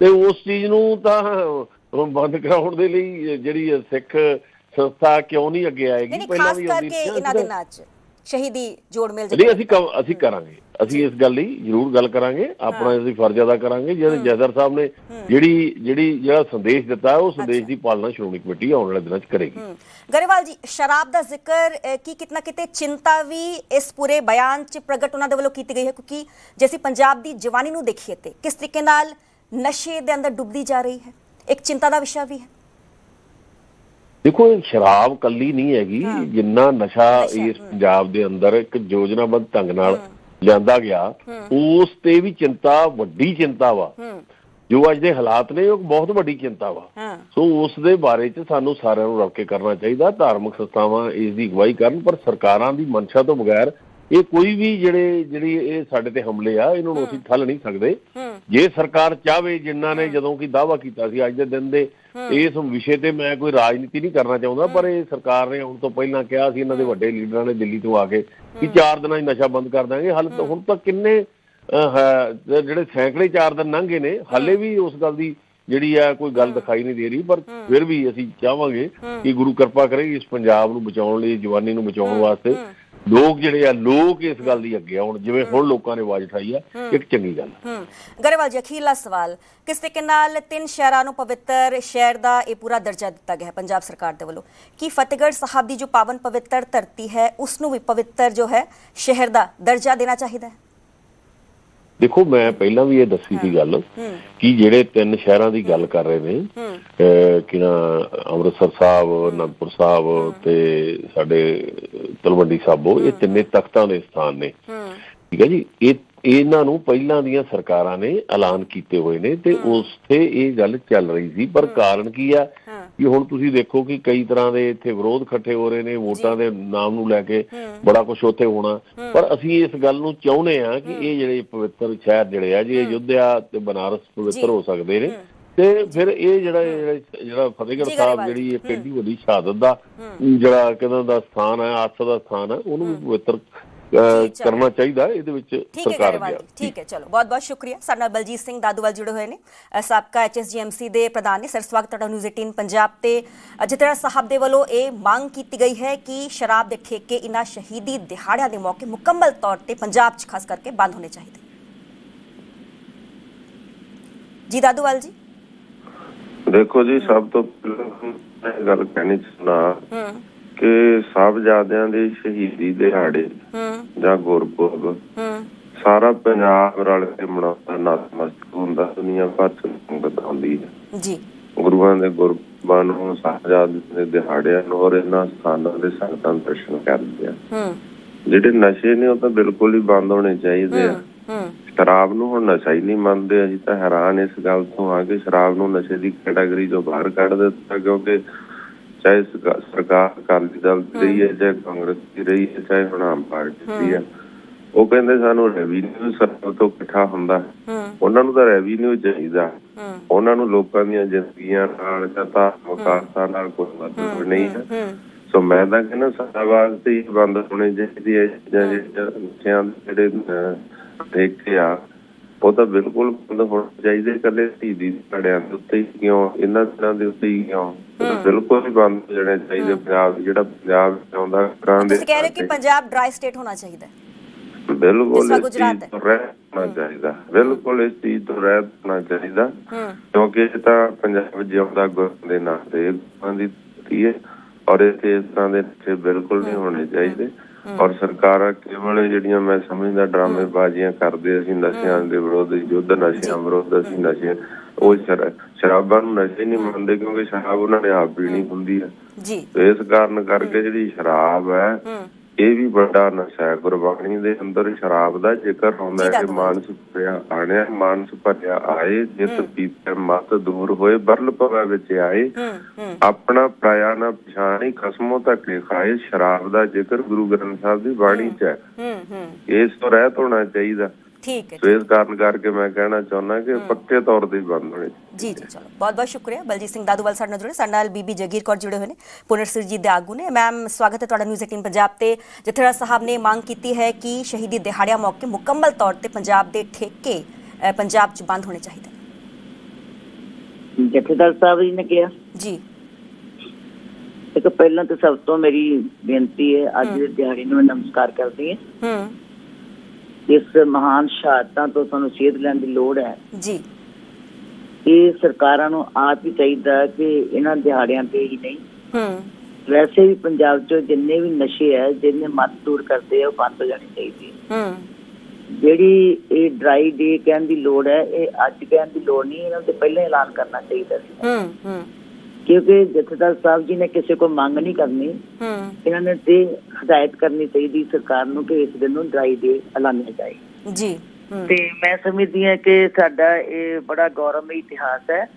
ਤੇ ਉਸ ਚੀਜ਼ ਨੂੰ ਤਾਂ ਬੰਦ ਕਰਾਉਣ ਦੇ ਲਈ ਜਿਹੜੀ ਸਿੱਖ ਸੰਸਥਾ ਕਿਉਂ ਨਹੀਂ ਅੱਗੇ ਆਏਗੀ? ਆਉਂਦੀ ਕਰਕੇ ਸੀ। ਇਹਨਾਂ ਦਿਨਾਂ 'ਚ ਸ਼ਹੀਦੀ ਜੋੜ ਮੇਲ ਨਹੀਂ ਅਸੀਂ ਅਸੀਂ ਕਰਾਂਗੇ। ਅਸੀਂ ਇਸ ਗੱਲ ਲਈ ਜ਼ਰੂਰ ਗੱਲ ਕਰਾਂਗੇ। ਆਪਣਾ ਅਸੀਂ ਫਰਜ਼ ਅਦਾ ਕਰਾਂਗੇ। ਜਿਹੜੇ ਜੈਦਰ ਸਾਹਿਬ ਨੇ ਜਿਹੜੀ ਜਿਹੜੀ ਜਿਹੜਾ ਸੰਦੇਸ਼ ਦਿੱਤਾ ਉਹ ਸੰਦੇਸ਼ ਦੀ ਪਾਲਣਾ ਸ਼੍ਰੋਮਣੀ ਕਮੇਟੀ ਆਉਣ ਵਾਲੇ ਦਿਨਾਂ 'ਚ ਕਰੇਗੀ। ਗਰੇਵਾਲ ਜੀ ਸ਼ਰਾਬ ਦਾ ਜ਼ਿਕਰ ਕੀ ਕਿਤਨਾ ਕਿਤੇ ਚਿੰਤਾ ਵੀ ਇਸ ਪੂਰੇ ਬਿਆਨ 'ਚ ਪ੍ਰਗਟ ਉਹਨਾਂ ਦੇ ਵੱਲੋਂ ਕੀਤੀ ਗਈ ਹੈ? ਕਿਉਂਕਿ ਜੇ ਅਸੀਂ ਪੰਜਾਬ ਦੀ ਜਵਾਨੀ ਨੂੰ ਦੇਖੀਏ ਤੇ ਕਿਸ ਤਰੀਕੇ ਨਾਲ ਨਸ਼ੇ ਦੇ ਅੰਦਰ ਡੁੱਬਦੀ ਜਾ ਰਹੀ ਹੈ? ਇੱਕ ਚਿੰਤਾ ਦਾ ਵਿਸ਼ਾ ਵੀ ਹੈ। ਦੇਖੋ ਇਹ ਸ਼ਰਾਬ ਕੱਲੀ ਨਹੀਂ ਹੈਗੀ। ਜਿੰਨਾ ਨਸ਼ਾ ਇਸ ਪੰਜਾਬ ਦੇ ਅੰਦਰ ਇੱਕ ਯੋਜਨਾਬੱਧ ਢੰਗ ਨਾਲ ਲਿਆਂਦਾ ਗਿਆ ਉਸ ਤੇ ਵੀ ਚਿੰਤਾ ਵੱਡੀ ਚਿੰਤਾ ਵਾ। ਜੋ ਅੱਜ ਦੇ ਹਾਲਾਤ ਨੇ ਉਹ ਬਹੁਤ ਵੱਡੀ ਚਿੰਤਾ ਵਾ। ਸੋ ਉਸ ਦੇ ਬਾਰੇ ਚ ਸਾਨੂੰ ਸਾਰਿਆਂ ਨੂੰ ਰਲ ਕੇ ਕਰਨਾ ਚਾਹੀਦਾ। ਧਾਰਮਿਕ ਸੰਸਥਾਵਾਂ ਇਸ ਦੀ ਅਗਵਾਈ ਕਰਨ ਪਰ ਸਰਕਾਰਾਂ ਦੀ ਮਨਸ਼ਾ ਤੋਂ ਬਗੈਰ ਇਹ ਕੋਈ ਵੀ ਜਿਹੜੇ ਜਿਹੜੀ ਇਹ ਸਾਡੇ ਤੇ ਹਮਲੇ ਆ ਇਹਨਾਂ ਨੂੰ ਅਸੀਂ ਠੱਲ ਨਹੀਂ ਸਕਦੇ। ਜੇ ਸਰਕਾਰ ਚਾਹਵੇ ਜਿਨ੍ਹਾਂ ਨੇ ਜਦੋਂ ਕਿ ਦਾਅਵਾ ਕੀਤਾ ਸੀ ਅੱਜ ਦੇ ਦਿਨ ਦੇ ਇਸ ਵਿਸ਼ੇ ਤੇ ਮੈਂ ਕੋਈ ਰਾਜਨੀਤੀ ਨਹੀਂ ਕਰਨਾ ਚਾਹੁੰਦਾ ਪਰ ਇਹ ਸਰਕਾਰ ਨੇ ਹੁਣ ਤੋਂ ਪਹਿਲਾਂ ਕਿਹਾ ਸੀ ਇਹਨਾਂ ਦੇ ਵੱਡੇ ਲੀਡਰਾਂ ਨੇ ਦਿੱਲੀ ਤੋਂ ਆ ਕੇ ਕਿ ਚਾਰ ਦਿਨਾਂ 'ਚ ਨਸ਼ਾ ਬੰਦ ਕਰ ਦਾਂਗੇ। ਹਾਲੇ ਤਾਂ ਹੁਣ ਤੱਕ ਕਿੰਨੇ ਜਿਹੜੇ ਸੈਂਕੜੇ ਚਾਰ ਦਿਨ ਲੰਘੇ ਨੇ ਹਾਲੇ ਵੀ ਉਸ ਗੱਲ ਦੀ ਜਿਹੜੀ ਆ ਕੋਈ ਗੱਲ ਦਿਖਾਈ ਨਹੀਂ ਦੇ ਰਹੀ ਪਰ ਫਿਰ ਵੀ ਅਸੀਂ ਚਾਹਾਂਗੇ ਕਿ ਗੁਰੂ ਕਿਰਪਾ ਕਰੇ ਇਸ ਪੰਜਾਬ ਨੂੰ ਬਚਾਉਣ ਲਈ ਜਵਾਨੀ ਨੂੰ ਬਚਾਉਣ ਵਾਸਤੇ। ਲੋਕ ਜਿਹੜੇ ਆ ਲੋਕ ਇਸ ਗੱਲ ਦੀ ਅੱਗੇ ਆਉਣ ਜਿਵੇਂ ਹੁਣ ਲੋਕਾਂ ਨੇ ਆਵਾਜ਼ ਉਠਾਈ ਆ ਇੱਕ ਚੰਗੀ ਗੱਲ। ਹੂੰ। ਗਰੇਵਾਲ ਜੀ ਅਖੀਰਲਾ ਸਵਾਲ। ਕਿਸ ਤਰੀਕੇ ਨਾਲ ਤਿੰਨ ਸ਼ਹਿਰਾਂ ਨੂੰ ਪਵਿੱਤਰ ਸ਼ਹਿਰ ਦਾ ਇਹ ਪੂਰਾ ਦਰਜਾ ਦਿੱਤਾ ਗਿਆ ਹੈ ਪੰਜਾਬ ਸਰਕਾਰ ਦੇ ਵੱਲੋਂ? ਕੀ ਫਤਿਹਗੜ੍ਹ ਸਾਹਿਬ ਦੀ ਜੋ ਪਾਵਨ ਪਵਿੱਤਰ ਧਰਤੀ ਹੈ ਉਸ ਨੂੰ ਵੀ ਪਵਿੱਤਰ ਜੋ ਹੈ ਸ਼ਹਿਰ ਦਾ ਦਰਜਾ ਦੇਣਾ ਚਾਹੀਦਾ ਹੈ? ਦੇਖੋ ਮੈਂ ਪਹਿਲਾਂ ਵੀ ਇਹ ਦੱਸੀ ਸੀ ਗੱਲ ਕਿ ਜਿਹੜੇ ਤਿੰਨ ਸ਼ਹਿਰਾਂ ਦੀ ਗੱਲ ਕਰ ਰਹੇ ਨੇ ਕਿ ਨਾ ਅੰਮ੍ਰਿਤਸਰ ਸਾਹਿਬ ਅਨੰਦਪੁਰ ਸਾਹਿਬ ਤੇ ਸਾਡੇ ਤਲਵੰਡੀ ਸਾਬੋ ਇਹ ਤਿੰਨੇ ਤਖਤਾਂ ਦੇ ਸਥਾਨ ਨੇ। ਠੀਕ ਹੈ ਜੀ? ਇਹ ਇਹਨਾਂ ਨੂੰ ਪਹਿਲਾਂ ਦੀਆਂ ਸਰਕਾਰਾਂ ਨੇ ਐਲਾਨ ਕੀਤੇ ਹੋਏ ਨੇ ਤੇ ਉਸ ਤੇ ਇਹ ਗੱਲ ਚੱਲ ਰਹੀ ਸੀ। ਪਰ ਕਾਰਨ ਕੀ ਆ? ਕਿ ਹੁਣ ਤੁਸੀਂ ਦੇਖੋ ਕਿ ਕਈ ਤਰ੍ਹਾਂ ਦੇ ਇੱਥੇ ਵਿਰੋਧ ਇਕੱਠੇ ਹੋ ਰਹੇ ਨੇ ਵੋਟਾਂ ਦੇ ਨਾਮ ਨੂੰ ਲੈ ਕੇ ਬੜਾ ਕੁਝ ਉੱਥੇ ਹੋਣਾ। ਪਰ ਅਸੀਂ ਇਸ ਗੱਲ ਨੂੰ ਚਾਹੁੰਦੇ ਆ ਕਿ ਇਹ ਜਿਹੜੇ ਪਵਿੱਤਰ ਸ਼ਹਿਰ ਜਿਹੜੇ ਆ ਜੀ ਅਯੁੱਧਿਆ ਤੇ ਬਨਾਰਸ। ਪਵਿੱਤਰ ਹੋ ਸਕਦੇ ਨੇ ਤੇ ਫਿਰ ਇਹ ਜਿਹੜਾ ਜਿਹੜਾ- ਫਤਿਹਗੜ੍ਹ ਸਾਹਿਬ ਜਿਹੜੀ ਇੱਕ ਏਡੀ ਵੱਡੀ ਸ਼ਹਾਦਤ ਦਾ ਜਿਹੜਾ ਕਹਿੰਦਾ ਦਾ ਸਥਾਨ ਹੈ ਆਸਥਾ ਦਾ ਸਥਾਨ ਹੈ ਉਹਨੂੰ ਵੀ ਪਵਿੱਤਰ। ਕਰਨਾ ਚਾਹੀਦਾ ਇਹਦੇ ਵਿੱਚ ਸਰਕਾਰ ਜੀ। ਠੀਕ ਹੈ ਚਲੋ। ਬਹੁਤ ਬਹੁਤ ਸ਼ੁਕਰੀਆ। ਸਾਡੇ ਨਾਲ ਬਲਜੀਤ ਸਿੰਘ ਦਾਦੂਵਾਲ ਜੁੜੇ ਹੋਏ ਨੇ। ਸਾਬਕਾ ਐਚਐਸਜੀਐਮਸੀ ਦੇ ਪ੍ਰਧਾਨ ਨੇ। ਸਰ ਸਵਾਗਤ ਤੁਹਾਡਾ ਨਿਊਜ਼ 18 ਪੰਜਾਬ ਤੇ। ਅਜਿਤਰਾ ਸਾਹਿਬ ਦੇ ਵੱਲੋਂ ਇਹ ਮੰਗ ਕੀਤੀ ਗਈ ਹੈ ਕਿ ਸ਼ਰਾਬ ਦੇ ਠੇਕੇ ਇਨ੍ਹਾਂ ਸ਼ਹੀਦੀ ਦਿਹਾੜਿਆਂ ਦੇ ਮੌਕੇ ਮੁਕੰਮਲ ਤੌਰ ਤੇ ਪੰਜਾਬ 'ਚ ਖਾਸ ਕਰਕੇ ਬੰਦ ਹੋਣੇ ਚਾਹੀਦੇ। ਜੀ ਦਾਦੂਵਾਲ ਜੀ। ਦੇਖੋ ਜੀ ਸਭ ਤੋਂ ਪਹਿਲਾਂ ਗੱਲ ਕਹਿਣੀ ਚਾਹੁੰਦਾ ਹੂੰ। ਕਿ ਸਾਹਿਬਜ਼ਾਦਿਆਂ ਦੇ ਸ਼ਹੀਦੀ ਦਿਹਾੜੇ ਹੂੰ। ਜਾਂ ਗੁਰਪੁਰਬ। ਹੂੰ। ਸਾਰਾ ਪੰਜਾਬ ਰਲ ਕੇ ਮਨਾਉਂਦਾ ਨਤਮਸਤਕ ਹੁੰਦਾ ਦੁਨੀਆ ਭਰ ਚ ਸੰਗਤ ਆਉਂਦੀ ਹੈ। ਜੀ। ਗੁਰੂਆਂ ਦੇ ਗੁਰਬਾਂ ਨੂੰ ਸਾਹਿਬਜ਼ਾਦੇ ਦੇ ਦਿਹਾੜਿਆਂ ਨੂੰ ਔਰ ਇਹਨਾਂ ਸਥਾਨਾਂ ਦੇ ਸੰਗਤਾਂ ਦਰਸ਼ਨ ਕਰਦੇ ਆ। ਹੂੰ। ਜਿਹੜੇ ਨਸ਼ੇ ਨੇ ਉਹ ਤਾਂ ਬਿਲਕੁਲ ਹੀ ਬੰਦ ਹੋਣੇ ਚਾਹੀਦੇ ਆ। ਹੂੰ ਸ਼ਰਾਬ ਨੂੰ ਹੁਣ ਨਸ਼ਾ ਹੀ ਨਹੀਂ ਮੰਨਦੇ ਅਸੀਂ ਤਾਂ ਹੈਰਾਨ ਇਸ ਗੱਲ ਤੋਂ ਆ ਕਿ ਸ਼ਰਾਬ ਨੂੰ ਨਸ਼ੇ ਦੀ ਕੈਟਾਗਰੀ ਤੋਂ ਬਾਹਰ ਕੱਢ ਦਿੱਤਾ ਕਿਉਂਕਿ ਚਾਹੇ ਸਰਕਾ- ਸਰਕਾਰ ਅਕਾਲੀ ਦਲ ਦੀ ਰਹੀ ਹੈ ਚਾਹੇ ਕਾਂਗਰਸ ਦੀ ਰਹੀ ਹੈ ਚਾਹੇ ਹੁਣ ਆਮ ਪਾਰਟੀ ਦੀ ਹੈ। ਉਹ ਕਹਿੰਦੇ ਸਾਨੂੰ ਰੈਵਨਿਊ ਸਰਕਾਰ ਤੋਂ ਇਕੱਠਾ ਹੁੰਦਾ ਹੂੰ। ਉਹਨਾਂ ਨੂੰ ਤਾਂ ਰੈਵਨਿਊ ਚਾਹੀਦਾ ਉਹਨਾਂ ਨੂੰ ਲੋਕਾਂ ਦੀਆਂ ਜ਼ਿੰਦਗੀਆਂ ਨਾਲ ਤਾਂ ਵਿਕਾਸਾਂ ਨਾਲ ਕੋਈ ਮਤਲਬ ਨਹੀਂ ਹੈ ਸੋ ਮੈਂ ਤਾਂ ਕਹਿੰਦਾ ਸਾਡਾ ਵਾਸਤੇ ਬੰਦ ਹੋਣੇ ਚਾਹੀਦੀ ਹੈ। ਜਾਂ ਜਿਹੜੇ ਜਿਹੜੇ ਅਹ, ਠੇਕੇ ਆ ਉਹ ਤਾਂ ਬਿਲਕੁਲ ਬੰਦ ਹੋਣੇ ਚਾਹੀਦੇ ਇਕੱਲੇ ਧੀਦੀ ਘੜਿਆਂ ਦੇ ਉੱਤੇ ਹੀ ਕਿਉਂ? ਇਹਨਾਂ ਦਿਨਾਂ ਦੇ ਉੱਤੇ ਹੀ ਕਿਉਂ? ਬਿਲਕੁਲ ਹੀ ਬੰਦ ਹੋ ਜਾਣੇ ਚਾਹੀਦੇ ਪੰਜਾਬ ਜਿਹੜਾ ਪੰਜਾਬ ਆਉਂਦਾ ਕਰਾਂ ਦੇ ਤੁਸੀਂ ਕਹਿ ਰਹੇ ਹੋ ਕਿ ਪੰਜਾਬ ਡਰਾਈ ਸਟੇਟ ਹੋਣਾ ਚਾਹੀਦਾ। ਬਿਲਕੁਲ ਤਰ੍ਹਾਂ ਇਸ ਗੁਜਰਾਤ ਹੈ। ਰਹਿਣਾ ਚਾਹੀਦਾ। ਬਿਲਕੁਲ ਇਸ ਚੀਜ਼ ਤੋਂ ਰਹਿਣਾ ਚਾਹੀਦਾ। ਕਿਉਂਕਿ ਇਹ ਤਾਂ ਪੰਜਾਬ ਜਿਉਂਦਾ ਗੁਰ ਦੇ ਨਾਂ ਤੇ। ਗੁਰਾਂ ਦੀ ਧਰਤੀ ਹੈ। ਔਰ ਇਸ ਤਰ੍ਹਾਂ ਦੇ ਬਿਲਕੁਲ ਨਹੀਂ ਹੋਣੇ ਚਾਹੀਦੇ। ਔਰ ਸਰਕਾਰਾਂ ਕੇਵਲ ਜਿਹੜੀਆਂ ਮੈਂ ਸਮਝਦਾ ਡਰਾਮੇਬਾਜ਼ੀਆਂ ਕਰਦੇ ਅਸੀਂ ਨਸ਼ਿਆਂ ਦੇ ਵਿਰੋਧ ਯੁੱਧ ਨਸ਼ਿਆਂ ਵਿਰੋਧ ਅਸੀਂ ਨਸ਼ੇ ਉਹ ਸ਼ਰ- ਸ਼ਰਾਬਾਂ ਨੂੰ ਨਸ਼ੇ ਨਹੀਂ ਮੰਨਦੇ ਕਿਉਂਕਿ ਸ਼ਰਾਬ ਉਹਨਾਂ ਨੇ ਆਪ ਪੀਣੀ ਹੁੰਦੀ ਹੈ ਜੀ। ਇਸ ਕਾਰਨ ਕਰਕੇ ਜਿਹੜੀ ਸ਼ਰਾਬ ਹੂੰ। ਇਹ ਵੀ ਵੱਡਾ ਨਸ਼ਾ ਹੈ। ਗੁਰਬਾਣੀ ਦੇ ਅੰਦਰ ਸ਼ਰਾਬ ਦਾ ਜ਼ਿਕਰ ਆਉਂਦਾ ਜੀ ਹੈ ਕਿ। ਮਾਨਸ ਭਰਿਆ ਆਣਿਆ ਮਾਨਸ ਭਰਿਆ ਆਏ ਜਿਤ ਪੀਤੇ ਮਤ ਦੂਰ ਹੋਏ ਬਰਲ ਪਵੇ ਵਿੱਚ ਆਏ। ਆਪਣਾ ਪਰਾਇਆ ਨਾ ਪਛਾਣੀ ਖਸਮੋਂ ਧੱਕੇ ਖਾਏ ਸ਼ਰਾਬ ਦਾ ਜ਼ਿਕਰ ਗੁਰੂ ਗ੍ਰੰਥ ਸਾਹਿਬ ਦੀ ਬਾਣੀ 'ਚ ਹੂੰ। ਇਸ ਤੋਂ ਰਹਿਤ ਹੋਣਾ ਚਾਹੀਦਾ। ਠੀਕ ਹੈ ਸੋ ਇਸ ਕਾਰਨ ਕਰਕੇ ਮੈਂ ਕਹਿਣਾ ਚਾਹੁੰਦਾ ਕਿ ਪੱਕੇ ਤੌਰ ਤੇ ਹੀ ਬੰਦ ਹੋਣੇ ਜੀ ਜੀ ਚਲੋ। ਬਹੁਤ ਬਹੁਤ ਸ਼ੁਕਰੀਆ। ਬਲਜੀਤ ਸਿੰਘ ਦਾਦੂਵਾਲ ਸਾਡੇ ਨਾਲ ਜੁੜੇ ਸਾਡੇ ਨਾਲ ਬੀਬੀ ਜਗੀਰ ਕੌਰ ਜੁੜੇ ਹੋਏ ਨੇ। ਪੁਨਰ ਸੁਰਜੀਤ ਦੇ ਆਗੂ ਨੇ। ਮੈਮ ਸਵਾਗਤ ਹੈ ਤੁਹਾਡਾ ਨਿਊਜ਼ 18 ਪੰਜਾਬ ਤੇ। ਜਥੇਦਾਰ ਸਾਹਿਬ ਨੇ ਮੰਗ ਕੀਤੀ ਹੈ ਕਿ ਸ਼ਹੀਦੀ ਦਿਹਾੜਿਆਂ ਮੌਕੇ ਮੁਕੰਮਲ ਤੌਰ ਤੇ ਪੰਜਾਬ ਦੇ ਠੇਕੇ ਪੰਜਾਬ 'ਚ ਬੰਦ ਹੋਣੇ ਚਾਹੀਦੇ। ਜਥੇਦਾਰ ਸਾਹਿਬ ਜੀ ਨੇ ਕਿਹਾ। ਜੀ। ਇੱਕ ਪਹਿਲਾਂ ਤਾਂ ਸਭ ਤੋਂ ਮੇਰੀ ਬੇਨਤੀ ਹੈ ਅੱਜ ਦੇ ਦਿਹਾੜੇ ਨੂੰ ਮੈਂ ਨਮਸਕਾਰ ਕਰਦੀ ਹਾਂ। ਹੂੰ। ਇਸ ਮਹਾਨ ਸ਼ਹਾਦਤਾਂ ਤੋਂ ਸਾਨੂੰ ਸੇਧ ਲੈਣ ਦੀ ਲੋੜ ਹੈ। ਜੀ। ਇਹ ਸਰਕਾਰਾਂ ਨੂੰ ਆਪ ਹੀ ਚਾਹੀਦਾ ਕਿ ਇਹਨਾਂ ਦਿਹਾੜਿਆਂ ਤੇ ਹੀ ਨਹੀਂ। ਹੂੰ। ਵੈਸੇ ਵੀ ਪੰਜਾਬ 'ਚ ਜਿੰਨੇ ਵੀ ਨਸ਼ੇ ਹੈ ਜਿੰਨੇ ਮਤ ਦੂਰ ਕਰਦੇ ਆ ਉਹ ਬੰਦ ਹੋ ਜਾਣੇ ਚਾਹੀਦੇ। ਹੂੰ। ਜਿਹੜੀ ਇਹ ਡਰਾਈ ਡੇ ਕਹਿਣ ਦੀ ਲੋੜ ਹੈ ਇਹ ਅੱਜ ਕਹਿਣ ਦੀ ਲੋੜ ਨਹੀਂ ਇਹਨਾਂ ਤੇ ਪਹਿਲਾਂ ਐਲਾਨ ਕਰਨਾ ਚਾਹੀਦਾ ਸੀ। ਹੂੰ ਹੂੰ। ਕਿਉਂਕਿ ਜਥੇਦਾਰ ਸਾਹਿਬ ਜੀ ਨੇ ਕਿਸੇ ਕੋ ਮੰਗ ਨਹੀਂ ਕਰਨੀ। ਇਹਨਾਂ ਨੇ ਤੇ ਹਦਾਇਤ ਕਰਨੀ ਚਾਹੀਦੀ ਸਰਕਾਰ ਨੂੰ ਕਿ ਇਸ ਦਿਨ ਨੂੰ ਡਰਾਈ ਡੇ ਐਲਾਨਿਆ ਜਾਏ। ਜੀ ਤੇ ਮੈਂ ਸਮਝਦੀ ਹਾਂ ਕਿ ਸਾਡਾ ਇਹ ਬੜਾ ਗੌਰਵਮਈ ਇਤਿਹਾਸ ਹੈ।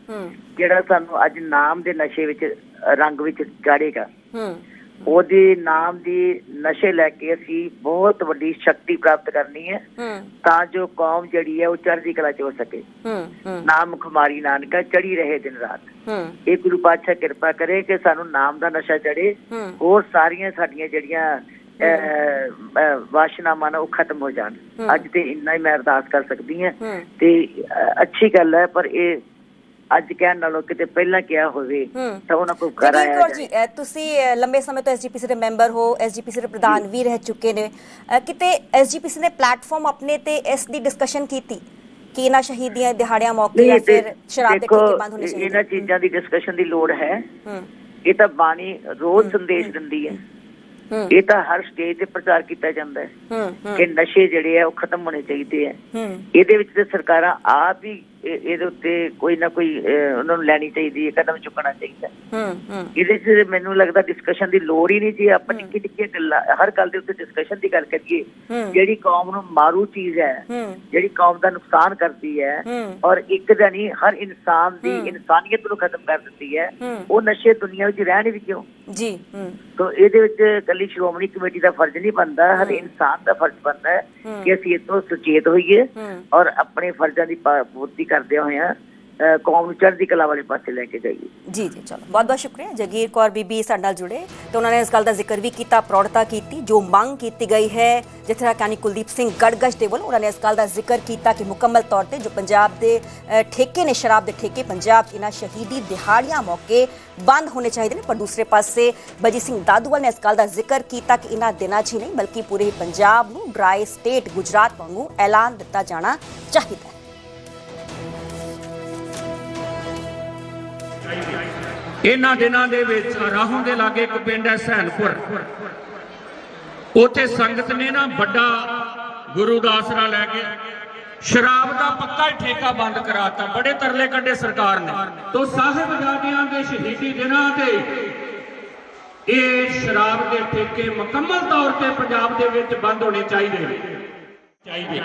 ਜਿਹੜਾ ਸਾਨੂੰ ਅੱਜ ਨਾਮ ਦੇ ਨਸ਼ੇ ਵਿੱਚ ਰੰਗ ਵਿੱਚ ਚਾੜੇਗਾ। ਹੂੰ। ਉਹਦੇ ਨਾਮ ਦੀ ਨਸ਼ੇ ਲੈ ਕੇ ਅਸੀਂ ਬਹੁਤ ਵੱਡੀ ਸ਼ਕਤੀ ਪ੍ਰਾਪਤ ਕਰਨੀ ਹੈ। ਤਾਂ ਜੋ ਕੌਮ ਜਿਹੜੀ ਹੈ ਉਹ ਚੜ੍ਹਦੀ ਕਲਾ ਚ ਹੋ ਸਕੇ। ਨਾਮ ਖੁਮਾਰੀ ਨਾਨਕਾ ਚੜੀ ਰਹੇ ਦਿਨ ਰਾਤ। ਇਹ ਗੁਰੂ ਪਾਤਸ਼ਾਹ ਕਿਰਪਾ ਕਰੇ ਕਿ ਸਾਨੂੰ ਨਾਮ ਦਾ ਨਸ਼ਾ ਚੜੇ ਹੋਰ ਸਾਰੀਆਂ ਸਾਡੀਆਂ ਜਿਹੜੀਆਂ ਅਹ, ਅਹ, ਵਾਸ਼ਨਾਵਾਂ ਨੇ ਉਹ ਖਤਮ ਹੋ ਜਾਣ। ਅੱਜ ਤੇ ਇੰਨਾ ਹੀ ਮੈਂ ਅਰਦਾਸ ਕਰ ਸਕਦੀ ਹਾਂ। ਤੇ ਅੱਛੀ ਗੱਲ ਹੈ ਪਰ ਇਹ ਅੱਜ ਕਹਿਣ ਨਾਲੋਂ ਕਿਤੇ ਪਹਿਲਾਂ ਕਿਹਾ ਹੋਵੇ। ਤਾਂ ਉਹਨਾਂ ਕੋਲ ਕਰਾਇਆ ਜੀ ਤੁਸੀਂ ਲੰਬੇ ਸਮੇਂ ਤੋਂ ਐਸਜੀਪੀਸੀ ਦੇ ਮੈਂਬਰ ਹੋ ਐਸਜੀਪੀਸੀ ਦੇ ਪ੍ਰਧਾਨ ਵੀ ਰਹਿ ਚੁੱਕੇ ਨੇ। ਕਿਤੇ ਐਸਜੀਪੀਸੀ ਨੇ ਪਲੇਟਫਾਰਮ ਆਪਣੇ ਤੇ ਇਸ ਦੀ ਡਿਸਕਸ਼ਨ ਕੀਤੀ ਕਿ ਇਹਨਾਂ ਸ਼ਹੀਦੀਆਂ ਦਿਹਾੜਿਆਂ ਮੌਕੇ ਜਾਂ ਫਿਰ ਸ਼ਰਾਬ ਦੇ ਠੇਕੇ ਬੰਦ ਹੋਣੇ ਇਹਨਾਂ ਚਾਹੀਦੇ ਚੀਜ਼ਾਂ ਦੀ ਡਿਸਕਸ਼ਨ ਦੀ ਲੋੜ ਹੈ। ਇਹ ਤਾਂ ਬਾਣੀ ਰੋਜ਼ ਸੰਦੇਸ਼ ਦਿੰਦੀ ਹੈ। ਇਹ ਤਾਂ ਹਰ ਸਟੇਜ ਤੇ ਪ੍ਰਚਾਰ ਕੀਤਾ ਜਾਂਦਾ ਹੈ ਕਿ ਨਸ਼ੇ ਜਿਹੜੇ ਆ ਉਹ ਖਤਮ ਹੋਣੇ ਚਾਹੀਦੇ ਆ ਇਹਦੇ ਵਿੱਚ ਤੇ ਸਰਕਾਰਾਂ ਆਪ ਹੀ ਇਹਦੇ ਉੱਤੇ ਕੋਈ ਨਾ ਕੋਈ ਉਹਨਾਂ ਨੂੰ ਲੈਣੀ ਚਾਹੀਦੀ ਹੈ ਕਦਮ ਚੁੱਕਣਾ ਚਾਹੀਦਾ ਹੈ। ਹੂੰ ਇਹਦੇ 'ਚ ਮੈਨੂੰ ਲੱਗਦਾ ਡਿਸਕਸ਼ਨ ਦੀ ਲੋੜ ਹੀ ਨਹੀਂ ਜੀ ਆਪਾਂ ਨਿੱਕੀ ਨਿੱਕੀਆਂ ਗੱਲਾਂ ਹਰ ਗੱਲ ਦੇ ਉੱਤੇ ਡਿਸਕਸ਼ਨ ਦੀ ਗੱਲ ਕਰੀਏ। ਜਿਹੜੀ ਕੌਮ ਨੂੰ ਮਾਰੂ ਚੀਜ਼ ਹੈ ਜਿਹੜੀ ਕੌਮ ਦਾ ਨੁਕਸਾਨ ਕਰਦੀ ਹੈ। ਔਰ ਇੱਕ ਦਾ ਨਹੀਂ ਹਰ ਇਨਸਾਨ ਦੀ। ਇਨਸਾਨੀਅਤ ਨੂੰ ਖਤਮ ਕਰ ਦਿੰਦੀ ਹੈ। ਉਹ ਨਸ਼ੇ ਦੁਨੀਆ ਵਿੱਚ ਰਹਿਣ ਵੀ ਕਿਉਂ ਜੀ ਹੂੰ ਤੋ ਇਹਦੇ ਵਿੱਚ ਕੱਲੀ ਸ਼੍ਰੋਮਣੀ ਕਮੇਟੀ ਦਾ ਫਰਜ਼ ਨਹੀਂ ਬਣਦਾ ਹਰ ਇਨਸਾਨ ਦਾ ਫਰਜ਼ ਬਣਦਾ ਹੈ। ਕਿ ਅਸੀਂ ਇਹ ਤੋਂ ਸੁਚੇਤ ਹੋਈਏ। ਔਰ ਆਪਣੇ ਫਰਜ਼ਾਂ ਦੀ ਪੂਰਤੀ ਕਰਦੇ ਹੋਏ ਕੌਮ ਨੂੰ ਚੜ੍ਹਦੀ ਕਲਾ ਵਾਲੇ ਪਾਸੇ ਲੈ ਕੇ ਜਾਈਏ ਜੀ ਜੀ ਚਲੋ ਬਹੁਤ ਬਹੁਤ ਸ਼ੁਕਰੀਆ ਜਗੀਰ ਕੌਰ ਬੀਬੀ ਸਾਡੇ ਨਾਲ ਜੁੜੇ ਤੇ ਉਹਨਾਂ ਨੇ ਇਸ ਗੱਲ ਦਾ ਜ਼ਿਕਰ ਵੀ ਕੀਤਾ ਪ੍ਰੌੜਤਾ ਕੀਤੀ ਜੋ ਮੰਗ ਕੀਤੀ ਗਈ ਹੈ ਜਿੱਥੇ ਰਾਕਾਨੀ ਕੁਲਦੀਪ ਸਿੰਘ ਗੜਗਸ਼ ਦੇ ਵੱਲੋਂ ਉਹਨਾਂ ਨੇ ਇਸ ਗੱਲ ਦਾ ਜ਼ਿਕਰ ਕੀਤਾ ਕਿ ਮੁਕੰਮਲ ਤੌਰ ਤੇ ਜੋ ਪੰਜਾਬ ਦੇ ਅ, ਠੇਕੇ ਨੇ ਸ਼ਰਾਬ ਦੇ ਠੇਕੇ ਪੰਜਾਬ 'ਚ ਇਹਨਾਂ ਸ਼ਹੀਦੀ ਦਿਹਾੜੀਆਂ ਮੌਕੇ ਬੰਦ ਹੋਣੇ ਚਾਹੀਦੇ ਨੇ ਪਰ ਦੂਸਰੇ ਪਾਸੇ ਬਜੀ ਸਿੰਘ ਦਾਦੂਵਾਲ ਨੇ ਇਸ ਗੱਲ ਦਾ ਜ਼ਿਕਰ ਕੀਤਾ ਕਿ ਇਹਨਾਂ ਦਿਨਾਂ 'ਚ ਹੀ ਨਹੀਂ ਬਲਕਿ ਪੂਰੇ ਹੀ ਪੰਜਾਬ ਨੂੰ ਡਰਾਈ ਸਟੇਟ ਗੁਜਰਾਤ ਵਾਂਗੂ ਐਲਾਨ ਦਿੱਤਾ ਜਾਣਾ ਚਾਹੀਦਾ ਇਹਨਾਂ ਦਿਨਾਂ ਦੇ ਵਿੱਚ ਰਾਹੋਂ ਦੇ ਲਾਗੇ ਇੱਕ ਪਿੰਡ ਹੈ ਸੈਨਪੁਰ। ਉੱਥੇ ਸੰਗਤ ਨੇ ਨਾ ਵੱਡਾ ਗੁਰੂ ਦਾ ਆਸਰਾ ਲੈ ਕੇ ਸ਼ਰਾਬ ਦਾ ਪੱਕਾ ਹੀ ਠੇਕਾ ਬੰਦ ਕਰਾਤਾ। ਬੜੇ ਤਰਲੇ ਕੱਢੇ ਸਰਕਾਰ ਨੇ। ਤੋਂ ਸਾਹਿਬਜ਼ਾਦਿਆਂ ਦੇ ਸ਼ਹੀਦੀ ਦਿਨਾਂ ਤੇ ਇਹ ਸ਼ਰਾਬ ਦੇ ਠੇਕੇ ਮੁਕੰਮਲ ਤੌਰ ਤੇ ਪੰਜਾਬ ਦੇ ਵਿੱਚ ਬੰਦ ਹੋਣੇ ਚਾਹੀਦੇ ਚਾਹੀਦੇ।